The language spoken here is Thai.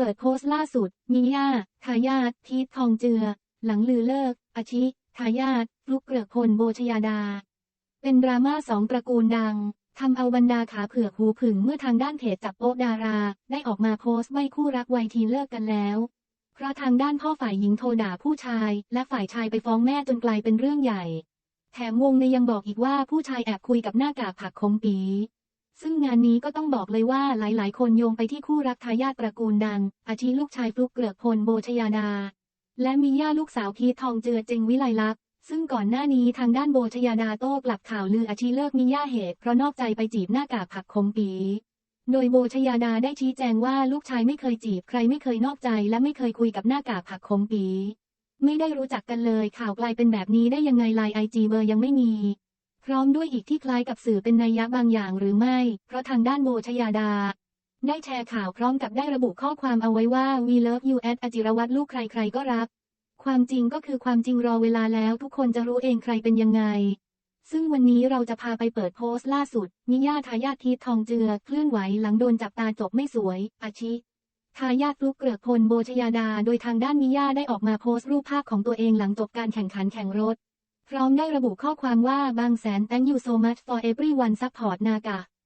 เปิดโพสต์ล่าสุดมิย่า ทายาททีททองเจือ หลังลือเลิก อาชิ ทายาทฟลุกเกลือกพลโบชยาดา เป็นดราม่าสองตระกูลดังทำเอาบรรดาขาเผือกหูผึ่งเมื่อทางด้านเพจจับโป๊ะดารา ได้ออกมาโพสต์ไม่คู่รักวัยทีเลิกกันแล้ว เพราะทางด้านพ่อฝ่ายหญิงโทรด่าผู้ชาย และฝ่ายชายไปฟ้องแม่จนกลายเป็นเรื่องใหญ่ แถมวงในยังบอกอีกว่าผู้ชายแอบคุยกับหน้ากากผักคมปี ซึ่งงานนี้ก็ต้องบอกเลยว่าหลายๆ คนโยงไปที่คู่รักทายาทตระกูลดัง อาทิลูกชายฟลุกเกลือกพลโบชยาดา และมีย่าลูกสาวพีททองเจือเจงวิไลลักษณ์ซึ่งก่อนหน้านี้ทางด้านโบชยาดาโต้กลับข่าวลืออาชีเลิกมีย่าเหตุเพราะนอกใจไปจีบหน้ากากผักคมปี โดยโบชยาดาได้ชี้แจงว่าลูกชายไม่เคยจีบใครไม่เคยนอกใจและไม่เคยคุยกับหน้ากากผักคมปี ไม่ได้รู้จักกันเลยข่าวกลายเป็นแบบนี้ได้ยังไงไลน์ไอจีเบอร์ยังไม่มี ร้อมด้วยอีกที่คล้ายกับสื่อเป็นนัยยะบางอย่างหรือไม่ เพราะทางด้านโบชยาดา ได้แชร์ข่าวพร้อมกับได้ระบุข้อความเอาไว้ว่า we love you at อจิรวัตรลูกใครๆก็รัก ความจริงก็คือความจริงรอเวลาแล้วทุกคนจะรู้เองใครเป็นยังไง ซึ่งวันนี้เราจะพาไปเปิดโพสต์ล่าสุด มิย่าทายาททีทองเจือเคลื่อนไหวหลังโดนจับตาจบไม่สวย อาชิทายาทลุกเกลือกพลโบชยาดา โดยทางด้านมิย่าได้ออกมาโพสต์รูปภาพของตัวเองหลังจบการแข่งขันแข่งรถ พร้อมได้ระบุข้อความว่าบางแสน thank you so much for everyone support นากะ